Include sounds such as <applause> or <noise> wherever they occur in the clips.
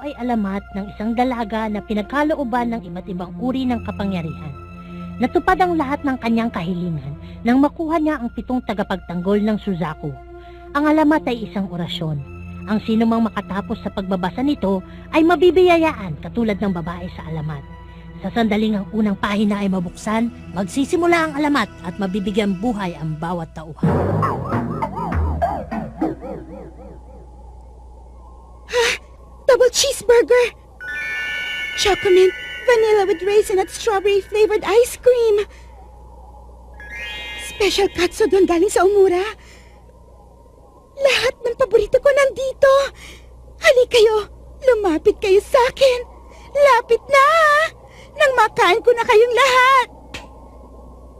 ay alamat ng isang dalaga na pinagkalooban ng iba't ibang uri ng kapangyarihan. Natupad ang lahat ng kanyang kahilingan nang makuha niya ang pitong tagapagtanggol ng Suzaku. Ang alamat ay isang orasyon. Ang sino mang makatapos sa pagbabasa nito ay mabibiyayaan katulad ng babae sa alamat. Sa sandaling ang unang pahina ay mabuksan, magsisimula ang alamat at mabibigyan buhay ang bawat tauhan. Double cheeseburger! Chocolate, vanilla with raisin at strawberry flavored ice cream. Special katsudon galing sa Umura. Lahat ng paborito ko nandito. Hali kayo, lumapit kayo sa akin. Lapit na! Nang makain ko na kayong lahat.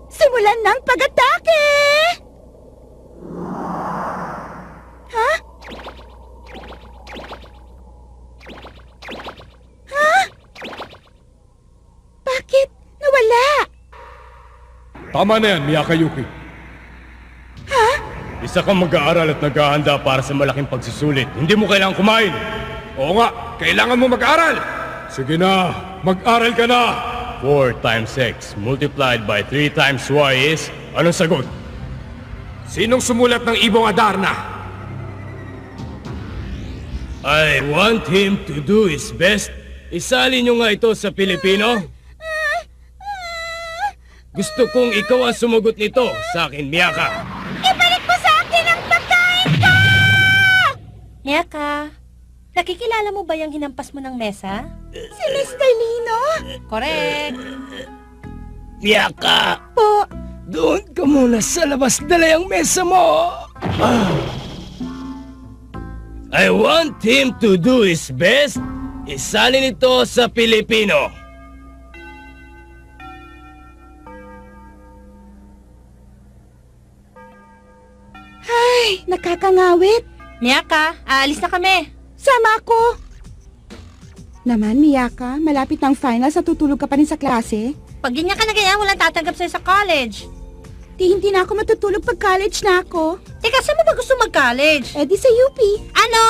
Simulan ng pag-atake! Ha? Ha? Bakit? Nawala? Tama na yan, Miyaka Yuki. Ha? Isa kang mag-aaral at naghahanda para sa malaking pagsusulit. Hindi mo kailangang kumain. Oo nga, kailangan mo mag-aral. Sige na, mag-aral ka na. 4 times x multiplied by 3 times y is... Anong sagot? Sinong sumulat ng Ibong Adarna? I want him to do his best. Isali nyo nga ito sa Pilipino. Gusto kong ikaw ang sumagot nito sa akin, Miyaka. Ibalik mo sa akin ang pagkain ko! Miyaka, nakikilala mo ba yung hinampas mo ng mesa? Si Mr. Lino? Correct. Miyaka! Po, Doon ka muna sa labas, dala yung mesa mo! I want him to do his best. Isalin ito sa Pilipino. Ay, nakakangawit. Miyaka, aalis na kami. Sama ako. Naman, Miyaka, malapit ng finals at tutulog ka pa rin sa klase. Pag ganyan ka na ganyan, walang tatanggap sa'yo sa college. Di hindi na ako matutulog pag college na ako. Teka, saan mo ba gusto mag-college? Eh di sa UP. Ano?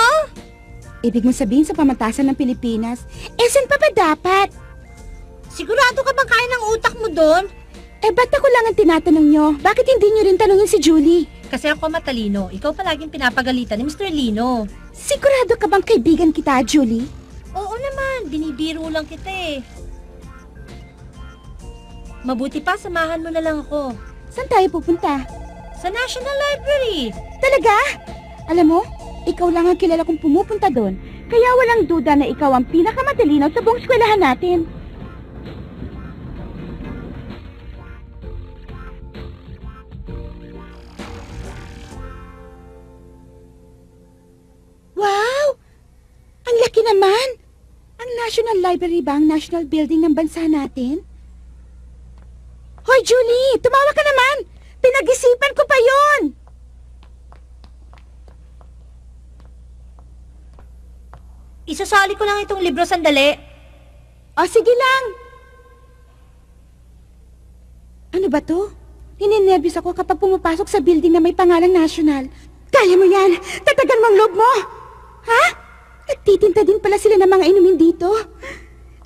Ibig mo sabihin sa pamantasan ng Pilipinas, eh saan pa ba dapat? Sigurado ka bang kaya ng utak mo doon? Eh ba't ako lang ang tinatanong nyo? Bakit hindi nyo rin tanongin si Julie? Kasi ako matalino, ikaw palaging pinapagalitan ni Mr. Lino. Sigurado ka bang kaibigan kita, Julie? Oo naman, binibiro lang kita eh. Mabuti pa, samahan mo na lang ako. Saan tayo pupunta? Sa National Library. Talaga? Alam mo, ikaw lang ang kilala kong pumupunta doon. Kaya walang duda na ikaw ang pinakamatalino sa buong eskwelahan natin. Naman! Ang National Library ba ang national building ng bansa natin? Hoy, Julie! Tumawa ka naman! Pinag-isipan ko pa yon. Isasali ko lang itong libro sandali. O, sige lang. Ano ba to? Ninenervous ako kapag pumapasok sa building na may pangalang national. Kaya mo yan! Tatagan mo ang loob mo! Ha? Nagtitinta din pala sila ng mga inumin dito.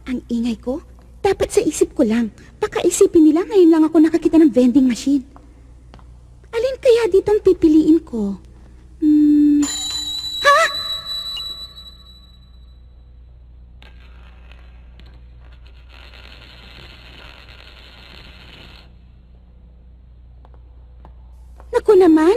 Ang ingay ko, dapat sa isip ko lang. Baka isipin nila ngayon lang ako nakakita ng vending machine. Alin kaya dito ang pipiliin ko? Hmm... Ha? Naku naman.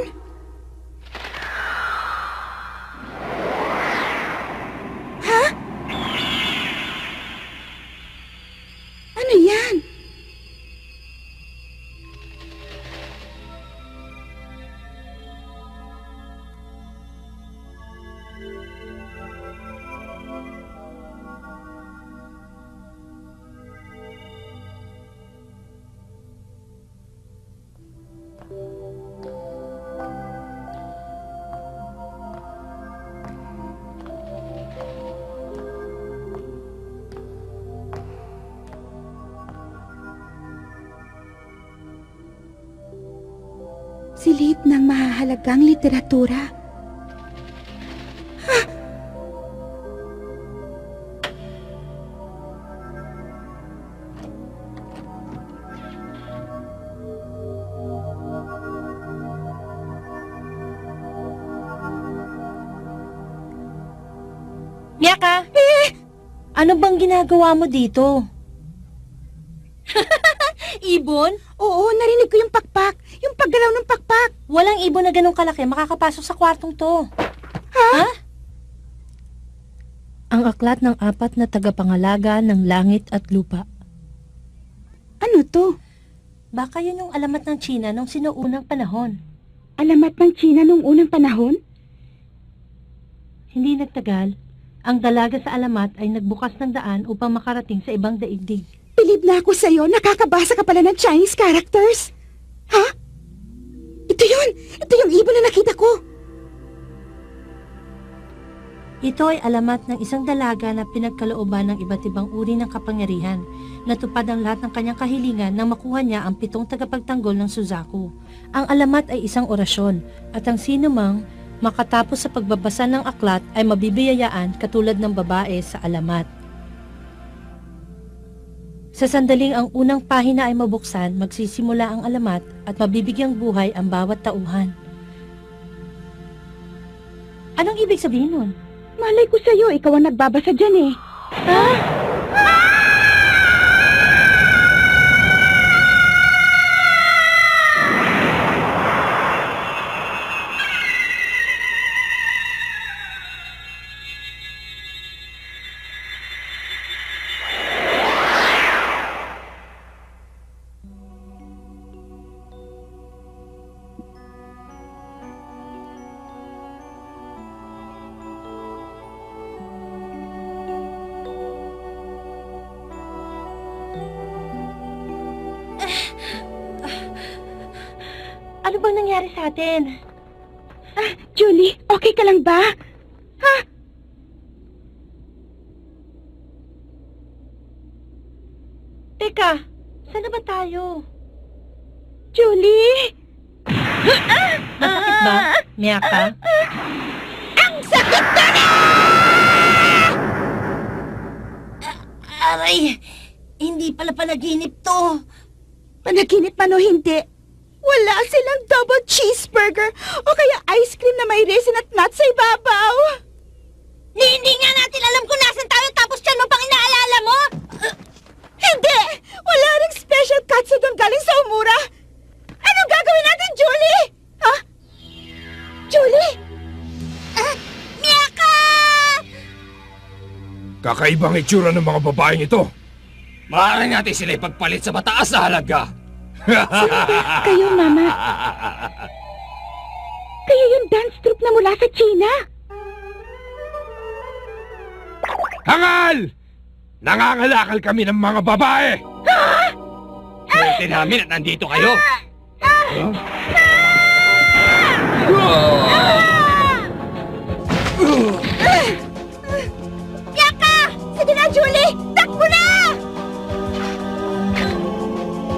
ng mahahalagang literatura. Ah! Miyaka! Eh! Ano bang ginagawa mo dito? <laughs> Ibon? Oo, narinig ko yung pakpak. Paggalaw ng pakpak. Walang ibon na ganun kalaki makakapasok sa kwartong to. Ha? Ang aklat ng apat na tagapangalaga ng langit at lupa. Ano to? Baka yun yung alamat ng China nung sinuunang panahon. Alamat ng China nung unang panahon? Hindi nagtagal, ang dalaga sa alamat ay nagbukas ng daan upang makarating sa ibang daigdig. Bilib na ako sa'yo, nakakabasa ka pala ng Chinese characters. Ha? Ito yun! Ito yung ibon na nakita ko! Ito ay alamat ng isang dalaga na pinagkalooban ng iba't ibang uri ng kapangyarihan. Natupad ang lahat ng kanyang kahilingan nang makuha niya ang pitong tagapagtanggol ng Suzaku. Ang alamat ay isang orasyon at ang sino mang makatapos sa pagbabasa ng aklat ay mabibiyayaan katulad ng babae sa alamat. Sa sandaling ang unang pahina ay mabuksan, magsisimula ang alamat at mabibigyang buhay ang bawat tauhan. Anong ibig sabihin nun? Malay ko sa'yo, ikaw ang nagbabasa dyan eh. Ano bang nangyari sa atin? Ah, Julie, okay ka lang ba? Teka, saan na ba tayo? Julie! Masakit ba, Miyaka? Ang sakit ka na! Aray, hindi pala panaginip to. Panaginip man o hindi, wala silang double cheeseburger o kaya ice cream na may raisin at nuts sa ibabaw. Ni, hindi nga natin alam kung nasan tayo tapos dyan mo pang inaalala mo? Hindi! Wala ring special katsu doon galing sa umura. Ano gagawin natin, Julie? Ha? Julie? Ah, Miyaka! Kakaibang itsura ng mga babaeng ito. Maaari natin sila ipagpalit sa mataas na halaga. Kayo, Mama. Kayo yung dance troupe na mula sa China. Hangal! Nangangalakal kami ng mga babae! Swerte namin at nandito kayo! Yaka!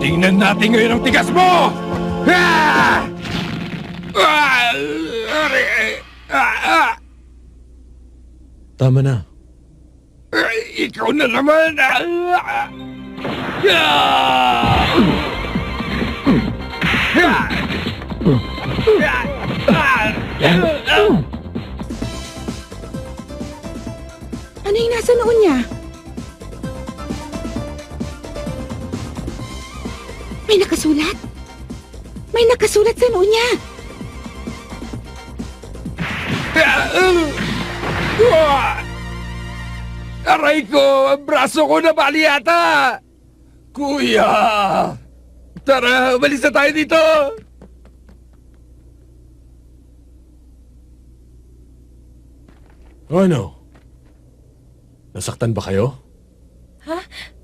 Tingnan natin ngayon ang tigas mo! Ah! Ah! Ah! Ah! Tama na. Ay, Ikaw na naman! Ah! Ah! Ah! Ah! Ano yung nasa noon niya? May nakasulat? May nakasulat sa noon niya. Ah! Aray ko! Ang braso ko na bali yata! Kuya! Tara, umalis na tayo dito! Ano? Nasaktan ba kayo?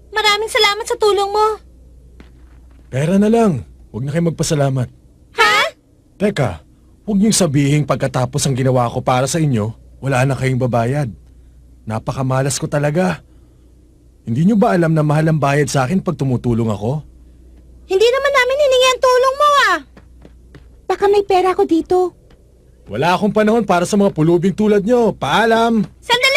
Maraming salamat sa tulong mo. Pera na lang. Huwag na kayo magpasalamat. Ha? Teka, huwag niyong sabihin pagkatapos ang ginawa ko para sa inyo, wala na kayong babayad. Napakamalas ko talaga. Hindi niyo ba alam na mahal ang bayad sa akin pag tumutulong ako? Hindi naman namin hiningi ang tulong mo ah. Baka may pera ko dito. Wala akong panahon para sa mga pulubing tulad niyo. Paalam! Sandali!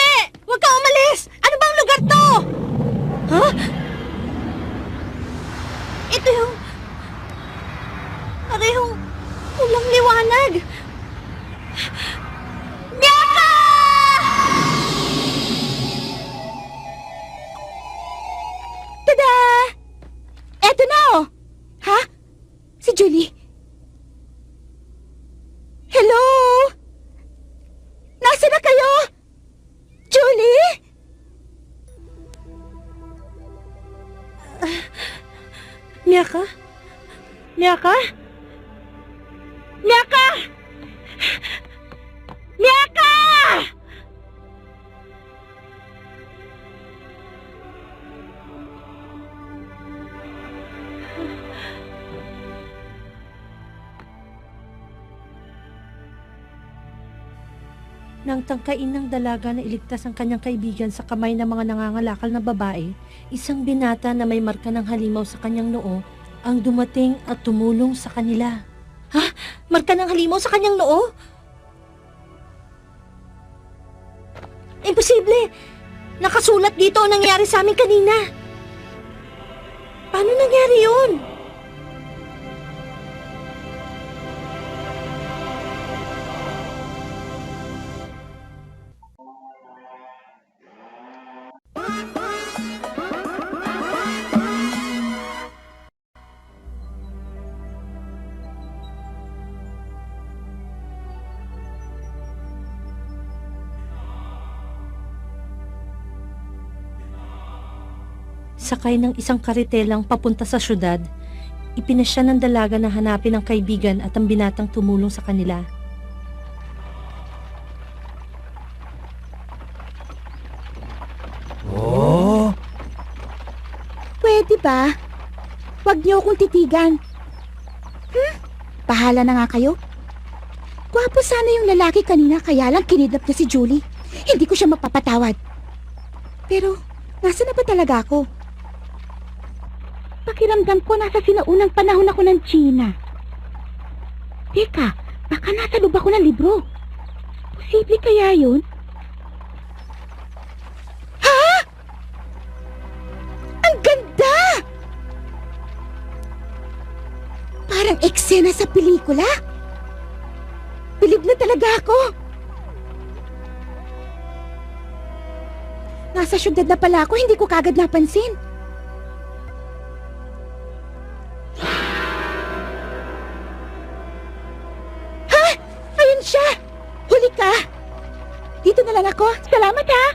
Miyaka? Miyaka? Tangkain ng dalaga na iligtas ang kanyang kaibigan sa kamay ng mga nangangalakal na babae, isang binata na may marka ng halimaw sa kanyang noo ang dumating at tumulong sa kanila. Ha? Marka ng halimaw sa kanyang noo? Imposible! Nakasulat dito ang nangyari sa amin kanina. Paano nangyari yun? Sakay ng isang karitelang papunta sa syudad, ipinasya ng dalaga na hanapin ang kaibigan at ang binatang tumulong sa kanila. Oh, Pwede ba? Huwag niyo akong titigan. Hmm? Bahala na nga kayo. Gwapo sana yung lalaki kanina kaya lang kinidnap niya si Julie. Hindi ko siya mapapatawad. Pero, nasa na ba talaga ako? Pakiramdam ko nasa sinaunang panahon ako ng China. Teka, baka nasa loob ako ng libro. Posible kaya yun? Ha? Ang ganda! Parang eksena sa pelikula. Bilib na talaga ako. Nasa syudad na pala ako, hindi ko kagad napansin. Salamat ha!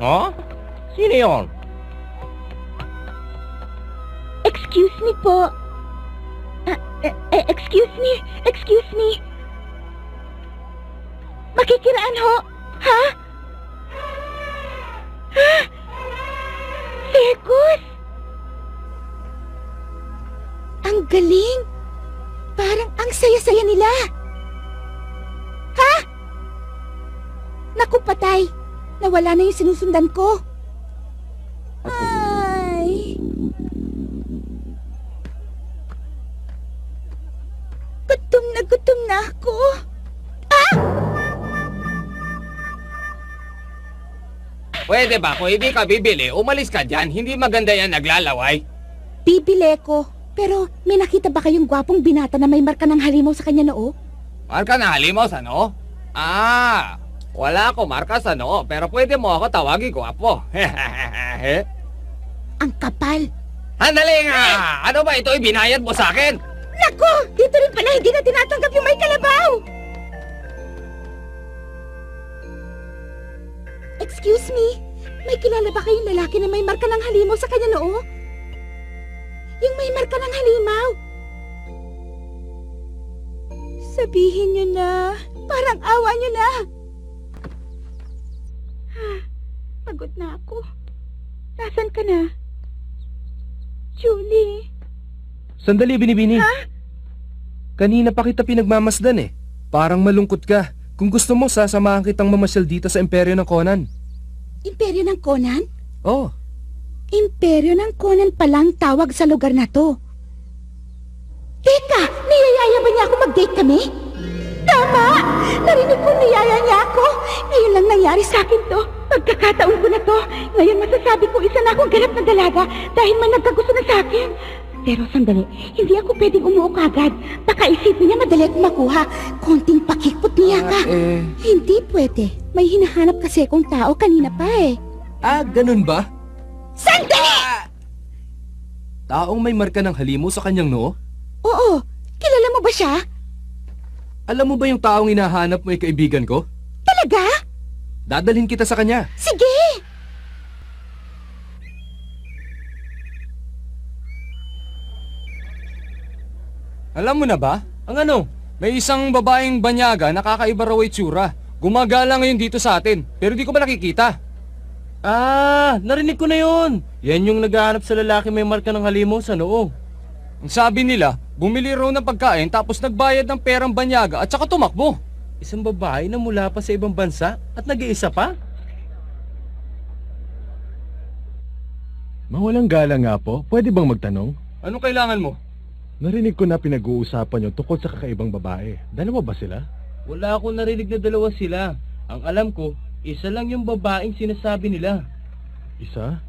Oh? Sino yon? Excuse me po. Ah, eh, eh, excuse me, excuse me. Makikiraan ho, ha? Ha? Circus? Ang galing. Parang ang saya-saya nila. Ha? Naku patay. Nawala na yung sinusundan ko. Ay. Gutom na gutom na ako. Pwede ba kung hindi ka bibili, umalis ka dyan. Hindi maganda yan naglalaway. Bibili ko. Pero may nakita ba kayong gwapong binata na may marka ng halimaw sa kanya noo? Marka na halimaw sa noo? Ah, wala ako marka sa noo, pero pwede mo ako tawagin ko apo. <laughs> Ang kapal. Handali nga! Ano ba ito ibinayad mo sa akin? Nako! Dito rin pala hindi na tinatanggap yung may kalabaw! Excuse me? May kilala ba kayong lalaki na may marka ng halimaw sa kanya noo? Yung may marka ng halimaw. Sabihin niyo na. Parang awa niyo na. Pagod na ako. Nasaan ka na? Julie. Sandali, Binibini. Kanina pa kita pinagmamasdan eh. Parang malungkot ka. Kung gusto mo, sasamahan kitang mamasyal dito sa imperyo ng Conan. Imperyo ng Conan? Oh, Imperyo ng Conan palang tawag sa lugar na to. Teka, niyayaya ba niya ako mag-date kami? Tama! Narinig ko niyaya niya ako. Ngayon lang nangyari sa akin to. Pagkakataon ko na to. Ngayon masasabi ko isa na akong ganap na dalaga dahil may nagkagusto na sa akin. Pero sandali, hindi ako pwedeng umuo kagad. Baka isipin niya madali akong makuha. Konting pakikpot niya ka. eh... Hindi pwede. May hinahanap kasi akong tao kanina pa eh. Ah, ganun ba? Sandali! Taong may marka ng halimo sa kanyang noo? Oo, kilala mo ba siya? Alam mo ba yung taong hinahanap mo ay kaibigan ko? Talaga? Dadalhin kita sa kanya. Sige! Alam mo na ba? Ang ano? May isang babaeng banyaga na kakaiba raw itsura. Gumagala ngayon dito sa atin, pero di ko ba nakikita? Ah, narinig ko na yun. Yan yung naghahanap sa lalaki may marka ng halimaw sa noo. Ang sabi nila, bumili raw ng pagkain tapos nagbayad ng perang banyaga at saka tumakbo. Isang babae na mula pa sa ibang bansa at nag-iisa pa? Mawalang galang nga po, pwede bang magtanong? Anong kailangan mo? Narinig ko na pinag-uusapan nyo tungkol sa kakaibang babae. Dalawa ba sila? Wala akong narinig na dalawa sila. Ang alam ko, isa lang yung babaeng sinasabi nila. Isa?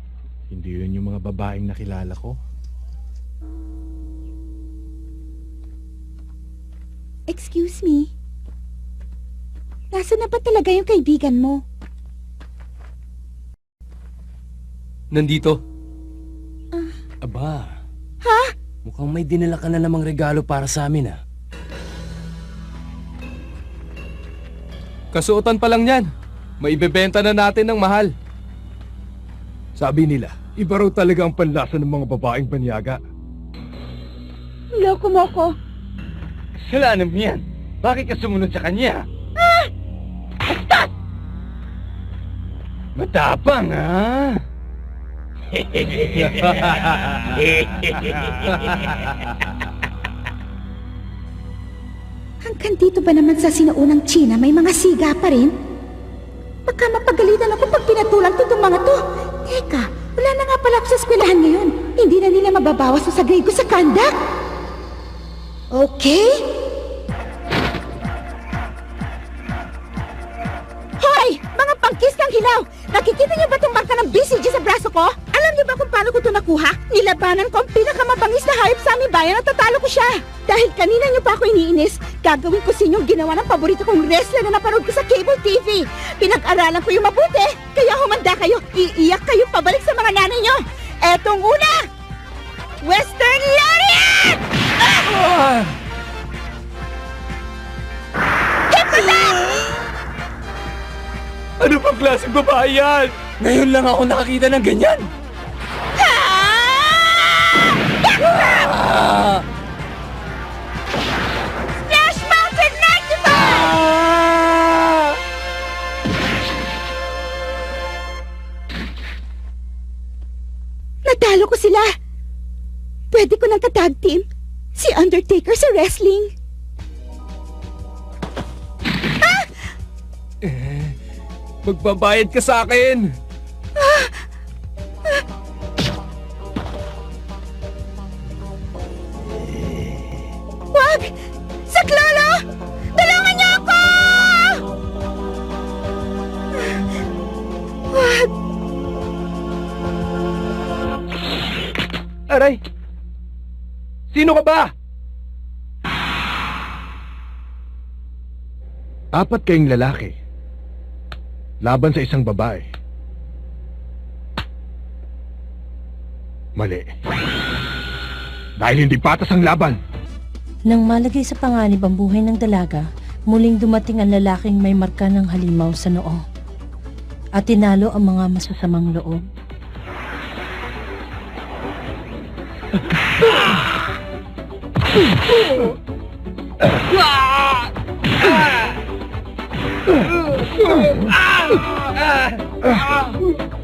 Hindi yun yung mga babaeng nakilala ko. Excuse me? Nasaan na ba talaga yung kaibigan mo? Nandito. Aba. Ha? Mukhang may dinala ka na namang regalo para sa amin ah. Kasuotan pa lang yan. Maibebenta na natin ng mahal. Sabi nila, iba raw talaga ang panlasa ng mga babaeng banyaga. Loko mo ko. Kasalanan mo yan. Bakit ka sumunod sa kanya? Matapang, ha? Hanggang dito ba naman sa sinuunang China may mga siga pa rin? Baka mapagalitan ako pag pinatulan to itong mga to. Teka, wala na nga pala ako sa eskwelahan ngayon. Hindi na nila mababawas sa grade ko sa conduct. Okay? Pangkis ng hilaw! Nakikita niyo ba itong marka ng BCG sa braso ko? Alam niyo ba kung paano ko ito nakuha? Nilabanan ko ang pinakamabangis na hayop sa aming bayan at tatalo ko siya. Dahil kanina niyo pa ako iniinis, gagawin ko sa inyo ginawa ng paborito kong wrestler na napanood ko sa cable TV. Pinag-aralan ko yung mabuti, kaya humanda kayo, iiyak kayo pabalik sa mga nanay niyo. Etong una! Western Lariat! Ano bang klaseng babae yan? Ngayon lang ako nakakita ng ganyan. Splash Mountain 95! Ah! Natalo ko sila! Pwede ko nang katag team. Si Undertaker sa wrestling. Magbabayad ka sa akin. Wag! Saklolo! Tulungan niyo ako! Wag! Aray! Sino ka ba? Apat kayong lalaki. Laban sa isang babae. Mali. Dahil hindi patas ang laban. Nang malagay sa panganib ang buhay ng dalaga, muling dumating ang lalaking may marka ng halimaw sa noo. At tinalo ang mga masasamang loob. Ah! ah, ah.